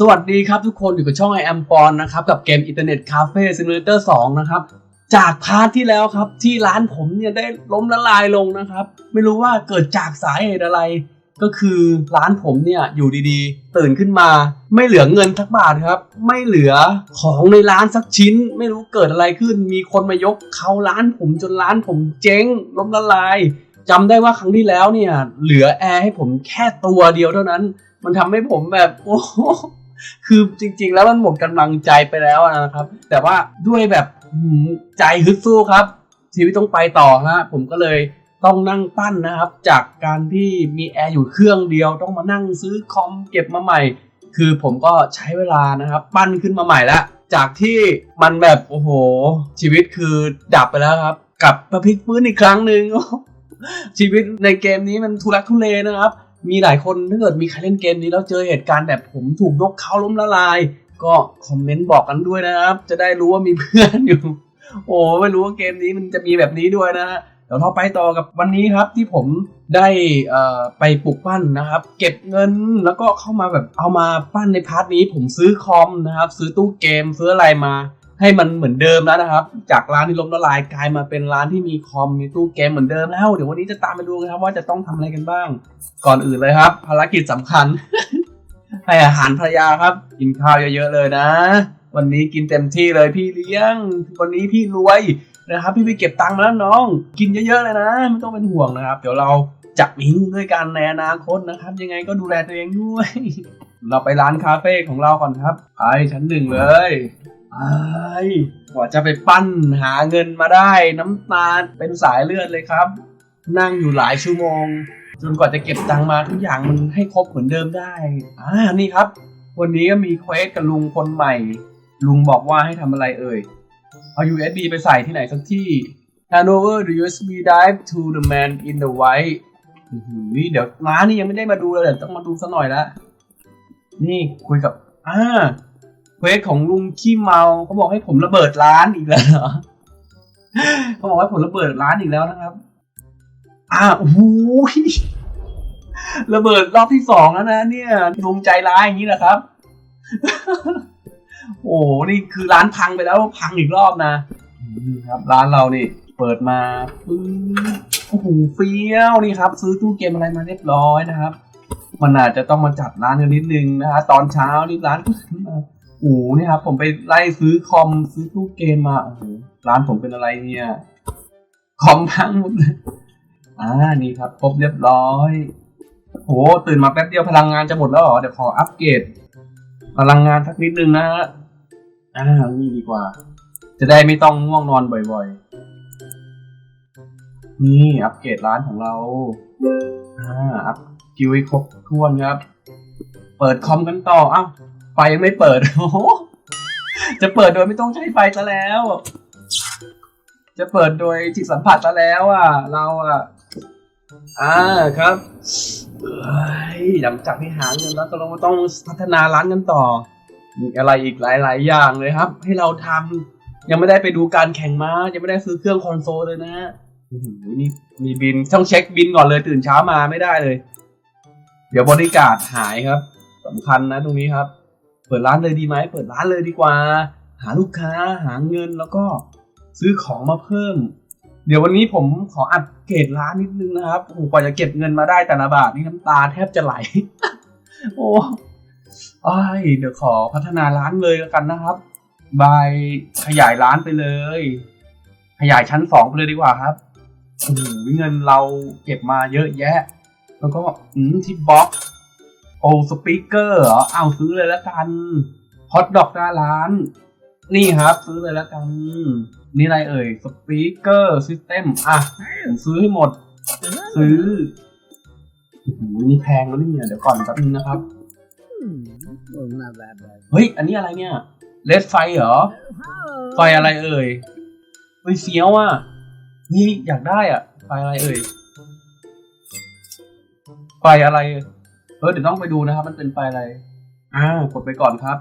สวัสดีครับทุกคนอยู่กับช่อง i am p o n นนะครับ กับเกม Internet Cafe Simulator 2นะครับ จากพาร์ทที่แล้วครับ ที่ร้านผมเนี่ยได้ล้มละลายลงนะครับ ไม่รู้ว่าเกิดจากสาเหตุอะไร ก็คือร้านผมเนี่ยอยู่ดีๆ ตื่นขึ้นมา ไม่เหลือเงินสักบาทครับ ไม่เหลือของในร้านสักชิ้น ไม่รู้เกิดอะไรขึ้น มีคนมายกเขาร้านผมจนร้านผมเจ๊งล้มละลายจำได้ว่าครั้งที่แล้วเนี่ยเหลือแอร์ให้ผมแค่ตัวเดียวเท่านั้น มันทำให้ผมแบบโอ้ คือจริง ๆ แล้วมันหมดกำลังใจไปแล้วนะครับ แต่ว่าด้วยแบบใจฮึดสู้ครับ ชีวิตต้องไปต่อฮะผมก็เลยต้องนั่งปั้นนะครับ จากการที่มีแอร์อยู่เครื่องเดียว ต้องมานั่งซื้อคอมเก็บมาใหม่ คือผมก็ใช้เวลานะครับ ปั้นขึ้นมาใหม่ล้วจากที่มันแบบโอ้โห ชีวิตคือดับไปแล้วครับ กลับมาพลิกฟื้นอีกครั้งหนึ่งชีวิตในเกมนี้มันทุรักทุเลนะครับ มีหลายคนถ้าเกิดมีใครเล่นเกมนี้แล้วเจอเหตุการณ์แบบผมถูกยกเขาล้มละลาย ก็คอมเมนต์บอกกันด้วยนะครับ จะได้รู้ว่ามีเพื่อนอยู่ โอ้ไม่รู้ว่าเกมนี้มันจะมีแบบนี้ด้วยนะฮะเดี๋ยวเราไปต่อกับวันนี้ครับที่ผมได้อ่อไปปลูกปั้นนะครับ เก็บเงินแล้วก็เข้ามาแบบเอามาปั้นในพาร์ทนี้ ผมซื้อคอมนะครับ ซื้อตู้เกมซื้ออะไรมา ให้มันเหมือนเดิมแล้วนะครับ จากร้านที่ล้มละลายกลายมาเป็นร้านที่มีคอมมีตู้เกมเหมือนเดิมแล้ว เดี๋ยววันนี้จะตามไปดูกันครับว่าจะต้องทำอะไรกันบ้าง ก่อนอื่นเลยครับ ภารกิจสำคัญ ให้อาหารภรรยาครับ กินข้าวเยอะๆเลยนะ วันนี้กินเต็มที่เลยพี่เลี้ยง วันนี้พี่รวยนะครับ พี่ไปเก็บตังค์มาแล้วน้อง กินเยอะๆเลยนะไม่ต้องเป็นห่วงนะครับ เดี๋ยวเราจะมีลูกด้วยกันในอนาคตนะครับ ยังไงก็ดูแลตัวเองด้วย เราไปร้านคาเฟ่ของเราก่อนครับ ไปชั้นหนึ่งเลย ไปกว่าจะไปปั้นหาเงินมาได้น้ำตาลเป็นสายเลือดเลยครับ นั่งอยู่หลายชั่วโมง จนกว่าจะเก็บตังค์มาทุกอย่างมันให้ครบเหมือนเดิมได้ อ่า นี่ครับ วันนี้ก็มีเควสกับลุงคนใหม่ ลุงบอกว่าให้ทำอะไรเอ่ย เอา USB ไปใส่ที่ไหนสักที่ Hand over the USB drive to the man in the white อื้อหือเดี๋ยวร้านนี้ยังไม่ได้มาดูเลยเดี๋ยวต้องมาดูสักหน่อยละ นี่คุยกับ อ่า ควสของลุงขี้เมาเขาบอกให้ผมระเบิดร้านอีกแล้วเหรอเขาบอกให้ผมระเบิดร้านอีกแล้วนะครับ อ่าโอ้โหระเบิดรอบที่สองแล้วนะเนี่ยลุงใจร้ายอย่างนี้แหละครับ โอ้โหนี่คือร้านพังไปแล้วพังอีกรอบนะนี่ครับ ร้านเรานี่เปิดมาปึ้งโอ้โหเฟี้ยวนี่ครับ ซื้อตู้เกมอะไรมาเรียบร้อยนะครับ มันอาจจะต้องมาจัดร้านกันนิดนึงนะฮะตอนเช้านี่ร้านเโอ้โหนี่ยครับผมไปไล่ซื้อคอมซื้อตู้เกมมาโอ้โหร้านผมเป็นอะไรเนี่ยคอมพังหมดเลยอ่านี่ครับครบเรียบร้อยโหตื่นมาแป๊บเดียวพลังงานจะหมดแล้วเหรอเดี๋ยวขออัปเกรดพลังงานสักนิดนึงนะฮะอ่านี่ดีกว่า จะได้ไม่ต้องง่วงนอนบ่อยๆ นี่อัปเกรดร้านของเราอ่าอัพกิวให้ครบถ้วนครับ เปิดคอมกันต่ออ้าว ไฟยังไม่เปิด โอ้โห จะเปิดโดยไม่ต้องใช้ไฟซะแล้ว จะเปิดโดยจิตสัมผัสซะแล้วอะ เราอะ อ่าครับหลังจากที่หาเงินแล้วก็เราต้องพัฒนาร้านกันต่อ มีอะไรอีกหลาย ๆ อย่างเลยครับ ให้เราทำยังไม่ได้ไปดูการแข่งม้า ยังไม่ได้ซื้อเครื่องคอนโซลเลยนะนี่มีบินต้องเช็คบินก่อนเลยตื่นเช้ามาไม่ได้เลย เดี๋ยวบริการหายครับสำคัญนะตรงนี้ครับ เปิดร้านเลยดีไหมเปิดร้านเลยดีกว่า หาลูกค้าหาเงินแล้วก็ซื้อของมาเพิ่ม เดี๋ยววันนี้ผมขออัปเกรดร้านนิดนึงนะครับโอ้กว่าจะเก็บเงินมาได้แต่ละบาทนี่น้ำตาแทบจะไหล โอ้อ้ายเดี๋ยวขอพัฒนาร้านเลยแล้วกันนะครับบายขยายร้านไปเลย ขยายชั้นสองไปเลยดีกว่าครับโอ้โหเงินเราเก็บมาเยอะแยะ แล้วก็อืมที่บล็อก โอสปีกเกอร์เหรอเอาซื้อเลยแล้วกันฮอตดอกหน้าร้าน นี่ครับ ซื้อเลยแล้วกัน นี่อะไรเอ่ยสปีกเกอร์ซิสเต็มอะผมซื้อให้หมด ซื้อโอ้โหนี่แพงแล้วเนี่ยเดี๋ยวก่อนแป๊บนึงนะครับเฮ้ย อันนี้อะไรเนี่ยเลดไฟเหรอ ไฟอะไรเอ่ยเฮ้ยเฟี้ยวอะนี่อยากได้อะ ไฟอะไรเอ่ย ไฟอะไร ออเดี๋ยวต้องไปดูนะครับ มันเป็นไฟอะไร อ่ากดไปก่อนครับ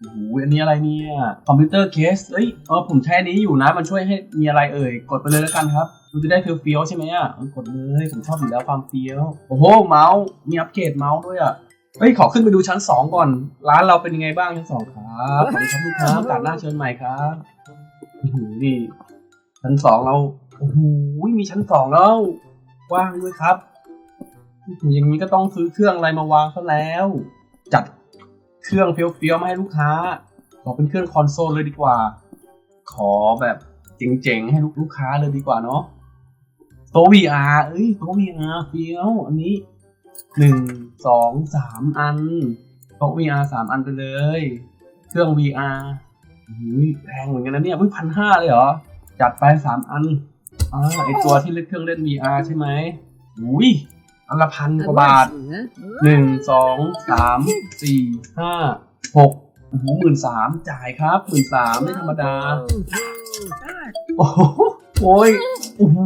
โอ้โหอันนี้อะไรเนี่ยคอมพิวเตอร์เคสเอ้ยเออผมใช้อันนี้อยู่นะ มันช่วยให้มีอะไรเอ่ย กดไปเลยแล้วกันครับมันจะได้เฟี้ยวใช่ไหมอะกดเลยผมชอบอยู่แล้วความเฟี้ยว โอ้โห เมาส์มีอัปเกรดเมาส์ด้วยอะเฮ้ยขอขึ้นไปดูชั้นสองก่อน ร้านเราเป็นยังไงบ้างชั้นสองครับขอบคุณครับลูกค้าโอกาสหน้าเชิญใหม่ครับอื้อหือนี่ชั้นสองเราโอ้โหมีชั้นสองแล้วกว่างด้วยครับ อย่างนี้ก็ต้องซื้อเครื่องอะไรมาวางซะแล้ว จัดเครื่องเฟี้ยวๆมาให้ลูกค้า ขอเป็นเครื่องคอนโซลเลยดีกว่า ขอแบบเจ๋งๆให้ลูกลูกค้าเลยดีกว่าเนาะโต๊ะ VR เอ้ยโต๊ะ VR เฟี้ยว อันนี้หนึ่งสองสามอันโต๊ะ VR สามอันไปเลย เครื่อง VR อแพงเหมือนกันนะเนี่ยพันห้าเลยเหรอ จัดไปสามอันอ่าไอตัวที่เล่นเครื่องเล่น VR ใช่ไหมอุ้ย อันละพันกว่าบาทหนึ่งสองสามสี่ห้าหกโอ้โหหมื่นสามจ่ายครับหมื่นสามไม่ธรรมดา โอ้โหโอ้ยโอ้โห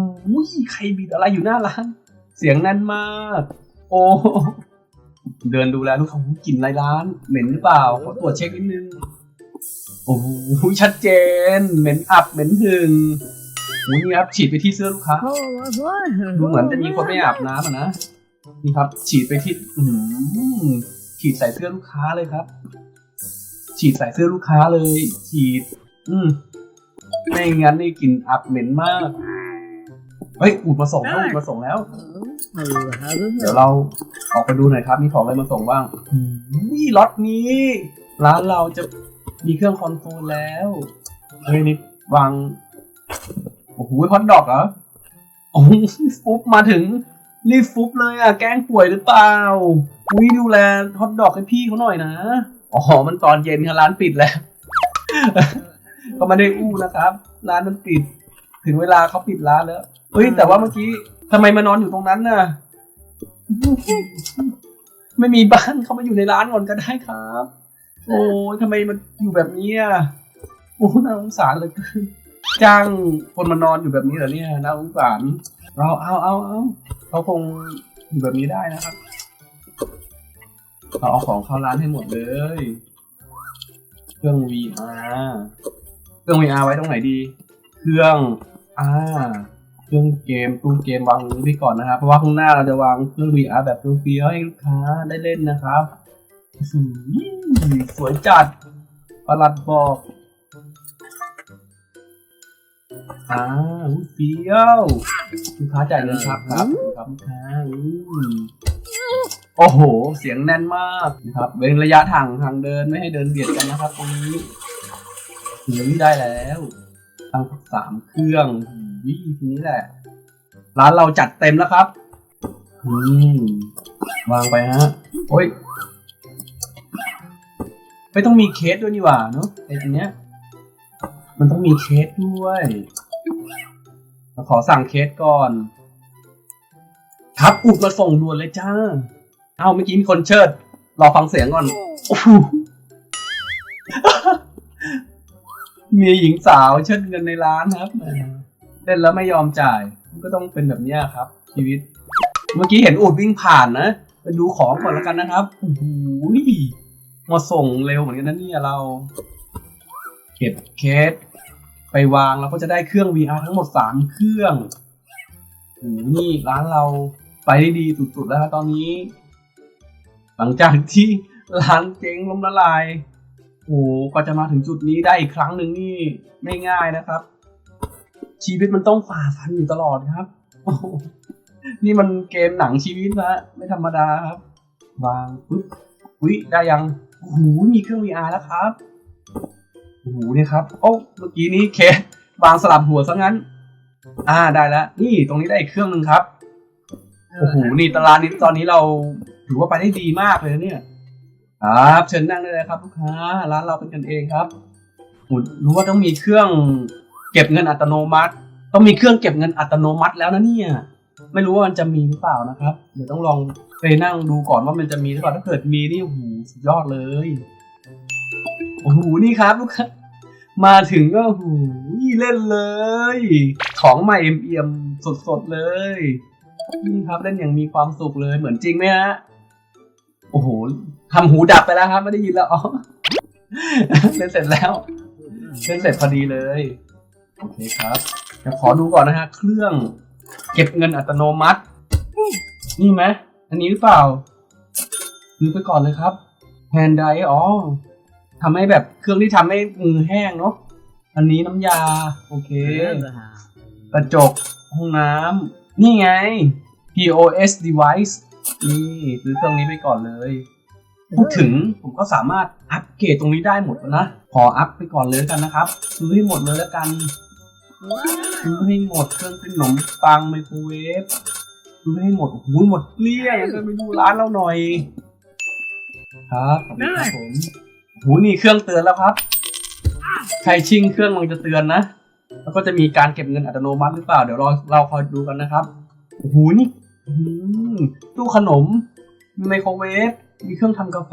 ใครบิดอะไรอยู่หน้าร้าน เสียงแน่นมาก โอ้เดินดูแลลูกค้ากลิ่นไรร้าน เหม็นหรือเปล่าขอตรวจเช็คนิดนึง โอ้โหชัดเจน เหม็นอับเหม็นหึงโอ้นี่ครับฉีดไปที่เสื้อลูกค้าดูเหมือนจะมีคนไม่อาบน้ำอะนะ นี่ครับ ฉีดไปที่อื้อหือฉีดใส่เสื้อลูกค้าเลยครับ ฉีดใส่เสื้อลูกค้าเลย ฉีด อืมไม่งั้นนี่กลิ่นอับเหม็นมาก เฮ้ยอูดมาส่งแล้วอูดมาส่งแล้ว เดี๋ยวเราออกไปดูหน่อยครับ มีของอะไรมาส่งบ้างนี่ล็อตนี้ ร้านเราจะมีเครื่องคอนโทรลแล้วเฮ้ยนี่วาง โอ้โหฮอตดอกเหรอโอ้โหฟุบมาถึง รีบฟุบเลยอะ แกล้งป่วยหรือเปล่าอุ้ยดูแลฮอตดอกให้พี่เขาหน่อยนะ อ๋อ มันตอนเย็นค่ะร้านปิดแล้ว ก็ไม่ได้อู้นะครับ ร้านมันปิด ถึงเวลาเขาปิดร้านแล้ว เฮ้ย แต่ว่าเมื่อกี้ทำไมมานอนอยู่ตรงนั้นน่ะ ไม่มีบ้านเขามาอยู่ในร้านก่อนก็ได้ครับ โอ้ยทำไมมันอยู่แบบนี้อะโอ้น่าสงสารเหลยจ้างคนมานอนอยู่แบบนี้เหรอเนี่ยน่าสงสารเอาเอาเอาเอา เขาคงอยู่แบบนี้ได้นะครับเราเอาของเข้าร้านให้หมดเลย เครื่อง VR เครื่อง VR ไว้ตรงไหนดี เครื่องอ่าเครื่องเกมตู้เกมวางตรงนี้ก่อนนะครับ เพราะว่าข้างหน้าเราจะวางเครื่อง VR แบบเฟี้ยให้ลูกค้าได้เล่นนะครับสวยจัดประหลัดบอก อ่าอุ๊ยเฟี้ยวลูกค้าจ่ายเงินครับครับครับลูกค้าอืมโอ้โห เสียงแน่นมากนะครับเว้นระยะทางทางเดินไม่ให้เดินเบียดกันนะครับตรงนี้ถึงนี้ได้แล้วตั้งสามเครื่องวิทีนี้แหละ ร้านเราจัดเต็มแล้วครับอืมวางไปฮะโอ้ยไม่ต้องมีเคสด้วยนี่หว่าเนอะไอ้ตรงเนี้ย มันต้องมีเคสด้วยขอสั่งเคสก่อน ครับอุดมาส่งด่วนเลยจ้า เอาเมื่อกี้มีคนเชิด รอฟังเสียงก่อน มีหญิงสาวเชิดเงินในร้านครับเล่นแล้วไม่ยอมจ่าย ก็ต้องเป็นแบบนี้ครับ ชีวิต เมื่อกี้เห็นอุดวิ่งผ่านนะไปดูของก่อนแล้วกันนะครับโอ้โหมาส่งเร็วเหมือนกันนะเนี่ยเรา เก็บเคสไปวางเราก็จะได้เครื่อง VR ทั้งหมดสามเครื่องโอ้โหนี่ร้านเราไปได้ดีสุดๆแล้วครับตอนนี้ หลังจากที่ร้านเจ๊งล้มละลายโอ้โหก็จะมาถึงจุดนี้ได้อีกครั้งหนึ่งนี่ไม่ง่ายนะครับ ชีวิตมันต้องฝ่าฟันอยู่ตลอดครับ นี่มันเกมหนังชีวิตนะไม่ธรรมดาครับ วางปุ๊บอุ้ยได้ยังโอ้โหมีเครื่อง VR แล้วครับ โอ้โหเนี่ยครับ โอ้เมื่อกี้นี้เคสวางสลับหัวซะงั้น อ่าได้แล้ว นี่ตรงนี้ได้อีกเครื่องหนึ่งครับโอ้โหนี่ตลาดนี้ตอนนี้เราถือว่าไปได้ดีมากเลยนะเนี่ย ครับเชิญนั่งได้เลยครับลูกค้าร้านเราเป็นกันเองครับโอ้รู้ว่าต้องมีเครื่องเก็บเงินอัตโนมัติ ต้องมีเครื่องเก็บเงินอัตโนมัติแล้วนะเนี่ย ไม่รู้ว่ามันจะมีหรือเปล่านะครับ เดี๋ยวต้องลองไปนั่งดูก่อนว่ามันจะมีหรือเปล่าถ้าเกิดมีนี่โอ้โหสุดยอดเลย โอ้โหนี่ครับลูกค้ามาถึงก็โอ้โหเล่นเลย ของใหม่เอี่ยมสดๆเลย นี่ครับเล่นอย่างมีความสุขเลยเหมือนจริงไหมฮะโอ้โหทำหูดับไปแล้วครับ ไม่ได้ยินแล้วอ๋อเล่นเสร็จแล้วเล่นเสร็จพอดีเลยโอเคครับเดี๋ยวขอดูก่อนนะฮะ เครื่องเก็บเงินอัตโนมัติ นี่ไหมอันนี้หรือเปล่าซื้อไปก่อนเลยครับแฮนด์ไดอ๋อ ทำให้แบบเครื่องที่ทำให้มือแห้งเนาะ อันนี้น้ำยา โอเค กระจกห้องน้ำนี่ไง POS device นี่ซื้อเครื่องนี้ไปก่อนเลย พูดถึงผมก็สามารถอัปเกรดตรงนี้ได้หมดแล้วนะ ขออัพไปก่อนเลยแล้วกันนะครับ ซื้อให้หมดเลยแล้วกัน ซื้อให้หมดเครื่องเป็นขนมปังไมโครเวฟซื้อให้หมดโอ้โหหมดเกลี้ยงเดินไปดูร้านเราหน่อย ครับขอบคุณครับผม หูนี่เครื่องเตือนแล้วครับ ใครชิงเครื่องมันจะเตือนนะ แล้วก็จะมีการเก็บเงินอัตโนมัติหรือเปล่า เดี๋ยวเราเราคอยดูกันนะครับโอ้โหนี่หือตู้ขนม มีไมโครเวฟ มีเครื่องทำกาแฟ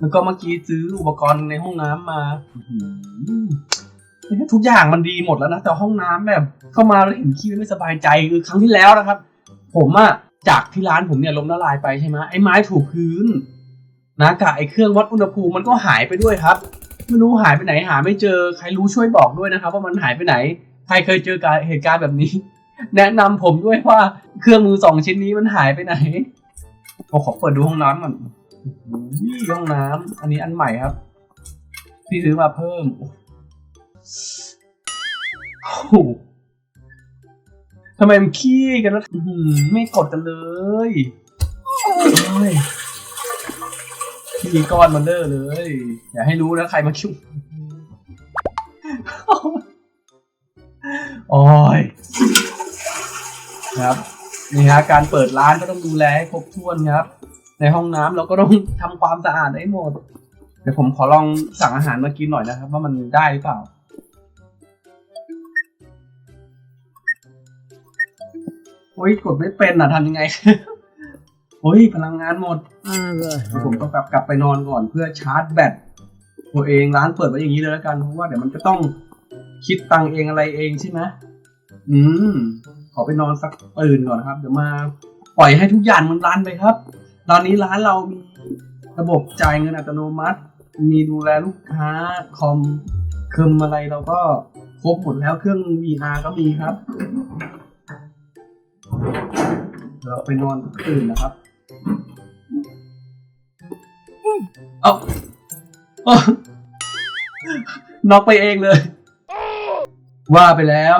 แล้วก็เมื่อกี้ซื้ออุปกรณ์ในห้องน้ำมาหือทุกอย่างมันดีหมดแล้วนะ แต่ห้องน้ำแบบ เข้ามาแล้วเห็นขี้ไม่สบายใจคือครั้งที่แล้วนะครับ ผมอะจากที่ร้านผมเนี่ยล้มละลายไปใช่ไหมไอ้ไม้ถูพื้น นะกับไอ้เครื่องวัดอุณหภูมิมันก็หายไปด้วยครับ ไม่รู้หายไปไหนหาไม่เจอใครรู้ช่วยบอกด้วยนะครับ ว่ามันหายไปไหน ใครเคยเจอการเหตุการณ์แบบนี้ แนะนำผมด้วยว่าเครื่องมือสองชิ้นนี้มันหายไปไหนผมขอเปิดดูห้องน้ำก่อนห้องน้ำอันนี้อันใหม่ครับ ที่ซื้อมาเพิ่มโอ้โหทำไมมันขี้กันแล้วไม่กดกันเลย ไอ้ก้อนมันเลอะเลย อย่าให้รู้นะใครมาคิ้วโอ้ยครับนี่ฮะการเปิดร้านก็ต้องดูแลให้ครบถ้วนครับ ในห้องน้ำเราก็ต้องทำความสะอาดให้หมด เดี๋ยวผมขอลองสั่งอาหารมากินหน่อยนะครับ ว่ามันได้หรือเปล่า โอ้ยกดไม่เป็นอะทำยังไง โอ้ยพลังงานหมด ผมต้องกลับกลับไปนอนก่อนเพื่อชาร์จแบตตัวเองร้านเปิดไว้อย่างนี้เลยแล้วกันเพราะว่าเดี๋ยวมันจะต้องคิดตังเองอะไรเองใช่ไหมอืม ขอไปนอนสักตื่นก่อนนะครับเดี๋ยวมาปล่อยให้ทุกอย่างมันรันไปครับ ตอนนี้ร้านเรามีระบบจ่ายเงินอัตโนมัติ มีดูแลลูกค้าคอมเคิมอะไรเราก็ครบหมดแล้วเครื่อง VR ก็มีครับเราไปนอนตื่นนะครับ เอาน็อกไปเองเลย ว่าไปแล้ว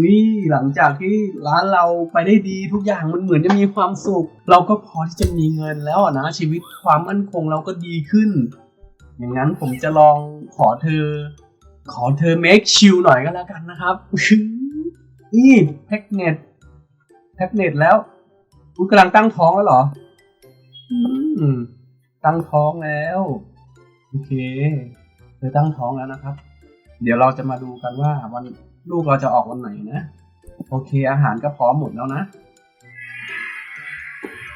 วิหลังจากที่ร้านเราไปได้ดีทุกอย่างมันเหมือนจะมีความสุข เราก็พอที่จะมีเงินแล้วนะชีวิตความมั่นคงเราก็ดีขึ้น อย่างนั้นผมจะลองขอเธอ ขอเธอ make chill หน่อยก็แล้วกันนะครับนี่แพ็กเน็ตแพ็กเน็ตแล้วคุณกำลังตั้งท้องแล้วเหรอ อืม ตั้งท้องแล้ว โอเคเธอตั้งท้องแล้วนะครับ เดี๋ยวเราจะมาดูกันว่าวันลูกเราจะออกวันไหนนะ โอเค อาหารก็พร้อมหมดแล้วนะ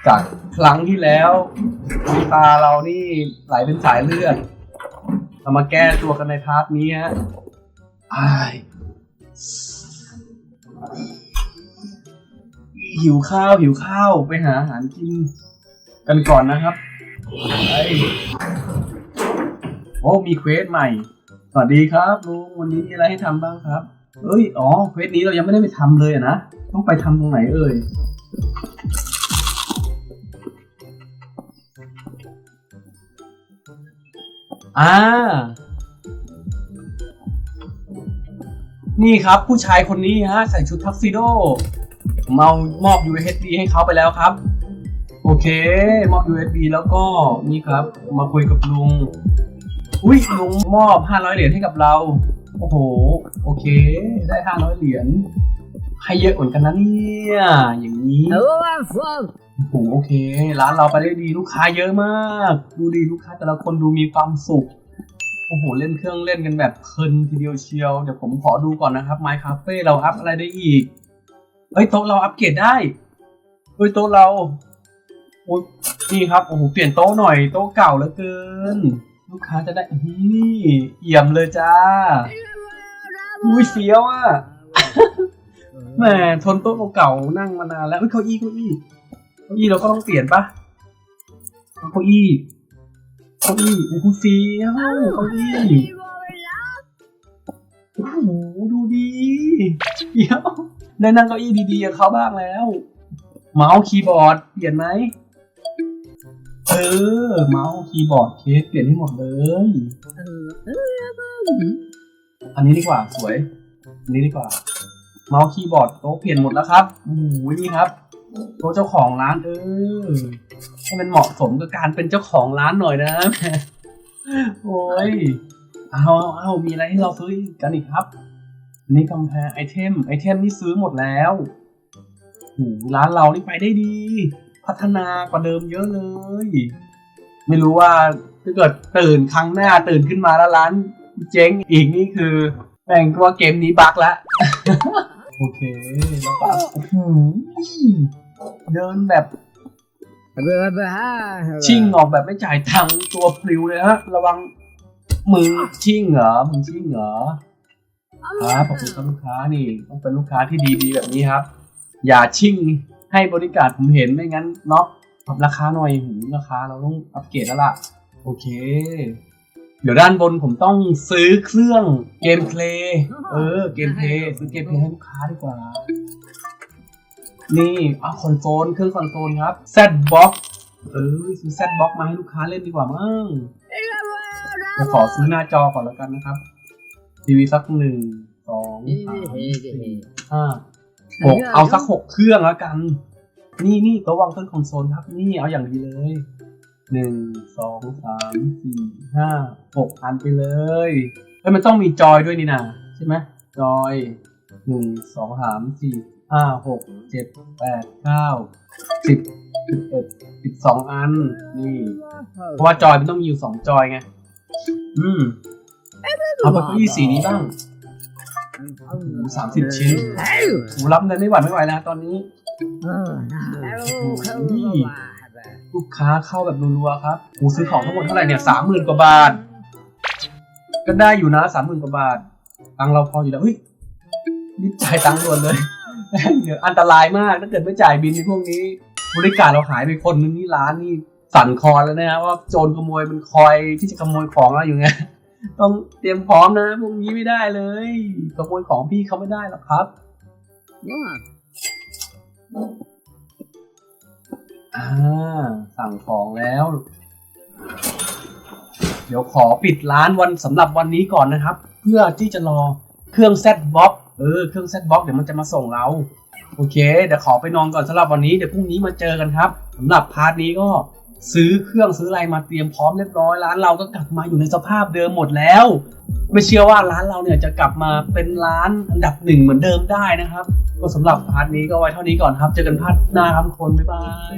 จากครั้งที่แล้วน้ำตาเรานี่ไหลเป็นสายเลือด เรามาแก้ตัวกันในพาร์ทนี้ฮะไอหิวข้าวหิวข้าวไปหาอาหารกินกันก่อนนะครับ โอ้มีเควสใหม่ สวัสดีครับลุงวันนี้มีอะไรให้ทำบ้างครับ เอ้ยอ๋อเควสนี้เรายังไม่ได้ไปทำเลยอะนะ ต้องไปทำตรงไหนเอ่ยอ่า นี่ครับผู้ชายคนนี้ฮะใส่ชุดทักซิโดผมเอามอบ USD ให้เขาไปแล้วครับ โอเค มอบ USB แล้วก็นี่ครับ มาคุยกับลุง อุ้ยลุงมอบ 500 เหรียญให้กับเรา โอ้โห โอเค ได้ 500 เหรียญให้เยอะเหมือนกันนะเนี่ย อย่างนี้ โอ้โหโอเค ร้านเราไปได้ดีลูกค้าเยอะมาก ดูดีลูกค้าแต่ละคนดูมีความสุข โอ้โห เล่นเครื่องเล่นกันแบบเพลินทีเดียวเชียว เดี๋ยวผมขอดูก่อนนะครับ My Cafe เราอัพอะไรได้อีก เฮ้ยโต๊ะเราอัปเกรดได้เฮ้ยโต๊ะเรา โอ้นี่ครับโอ้โหเปลี่ยนโต๊ะหน่อยโต๊ะเก่าเหลือเกิน ลูกค้าจะได้นี่เอี่ยมเลยจ้าอุ้ยเฟี้ยวอะแหมทนโต๊ะเก่าๆนั่งมานานแล้วเอ้ยเก้าอี้เก้าอี้เก้าอี้เราก็ต้องเปลี่ยนปะเก้าอี้เก้าอี้โอ้โหเฟี้ยวเก้าอี้โอ้โหดูดีเดี๋ยวได้นั่งเก้าอี้ดีๆกับเขาบ้างแล้ว เมาส์คีย์บอร์ด เปลี่ยนไหม เออ เมาส์คีย์บอร์ดเคสเปลี่ยนให้หมดเลย เออเอออันนี้ดีกว่าสวย อันนี้ดีกว่า เมาส์คีย์บอร์ดโต๊ะเปลี่ยนหมดแล้วครับโอ้โหนี่ครับโต๊ะเจ้าของร้านเออให้มันเหมาะสมกับการเป็นเจ้าของร้านหน่อยนะแหมโอ้ยเอาเอาเอามีอะไรให้เราซื้อกันอีกครับอันนี่กำแพงไอเทมไอเทมนี่ซื้อหมดแล้วโอ้โหร้านเรานี่ไปได้ดี พัฒนากว่าเดิมเยอะเลย ไม่รู้ว่าถ้าเกิดตื่นครั้งหน้าตื่นขึ้นมาแล้วร้านเจ๊งอีกนี่คือแม่งว่าเกมนี้บั๊กละโอเคแล้วก็เดินแบบเออเออชิ่งออกแบบไม่จ่ายตังตัวปลิวเลยฮะ ระวังมึงชิ่งเหรอมึงชิ่งเหรอครับขอบคุณครับลูกค้านี่ต้องเป็นลูกค้าที่ดีๆแบบนี้ครับ อย่าชิ่ง ให้บริการผมเห็นไม่งั้นเนาะปรับราคาหน่อยหูราคาเราต้องอัปเกรดแล้วล่ะ โอเค เดี๋ยวด้านบนผมต้องซื้อเครื่องเกมเพลย์เออ เกมเพลย์ซื้อเกมเพลย์ให้ลูกค้าดีกว่า นี่อะคอนโซลเครื่องคอนโซลครับ Z-Box เออซื้อ Z-Box มาให้ลูกค้าเล่นดีกว่ามั้งเดี๋ยวขอซื้อหน้าจอก่อนแล้วกันนะครับ ทีวีสักหนึ่งสองสามสี่ห้า หกเอาสักหกเครื่องแล้วกัน นี่นี่ตัววางเครื่องคอนโซลครับ นี่เอาอย่างดีเลยหนึ่งสองสามสี่ห้าหกอันไปเลยเอ้ยมันต้องมีจอยด้วยนี่นะใช่ไหมจอยหนึ่งสองสามสี่ห้าหกเจ็ดแปดเก้าสิบสิบเอ็ดสิบสองอัน นี่ เพราะว่าจอยมันต้องมีอยู่สองจอยไง อืมเอาไปเก้าอี้สีนี้บ้าง สามสิบชิ้นหูรับเงินไม่หวั่นไม่ไหวแล้วตอนนี้ลูกค้าเข้าแบบรัวๆครับหูซื้อของทั้งหมดเท่าไหร่เนี่ยสามหมื่นกว่าบาท ก็ได้อยู่นะสามหมื่นกว่าบาท ตังเราพออยู่แล้วเฮ้ยนี่จ่ายตังค์ด่วนเลยเดี๋ยวอันตรายมากถ้าเกิดไม่จ่ายบินในพวกนี้ บริการเราหายไปคนนึงนี่ร้านนี่สั่นคอนแล้วนะฮะว่าโจรขโมยมันคอยที่จะขโมยของเราอยู่ไง ต้องเตรียมพร้อมนะพวกนี้ไม่ได้เลยขโมยของพี่เขาไม่ได้หรอกครับอ่าสั่งของแล้ว เดี๋ยวขอปิดร้านวันสำหรับวันนี้ก่อนนะครับ เพื่อที่จะรอเครื่อง Z Box เออเครื่อง Z Box เดี๋ยวมันจะมาส่งเรา โอเค เดี๋ยวขอไปนอนก่อนสำหรับวันนี้เดี๋ยวพรุ่งนี้มาเจอกันครับสำหรับพาร์ทนี้ก็ ซื้อเครื่องซื้ออะไรมาเตรียมพร้อมเรียบร้อยร้านเราก็กลับมาอยู่ในสภาพเดิมหมดแล้ว ไม่เชื่อว่าร้านเราเนี่ยจะกลับมาเป็นร้านอันดับหนึ่งเหมือนเดิมได้นะครับ ก็สำหรับพาร์ทนี้ก็ไว้เท่านี้ก่อนครับ เจอกันพาร์ทหน้าครับทุกคนบ๊ายบาย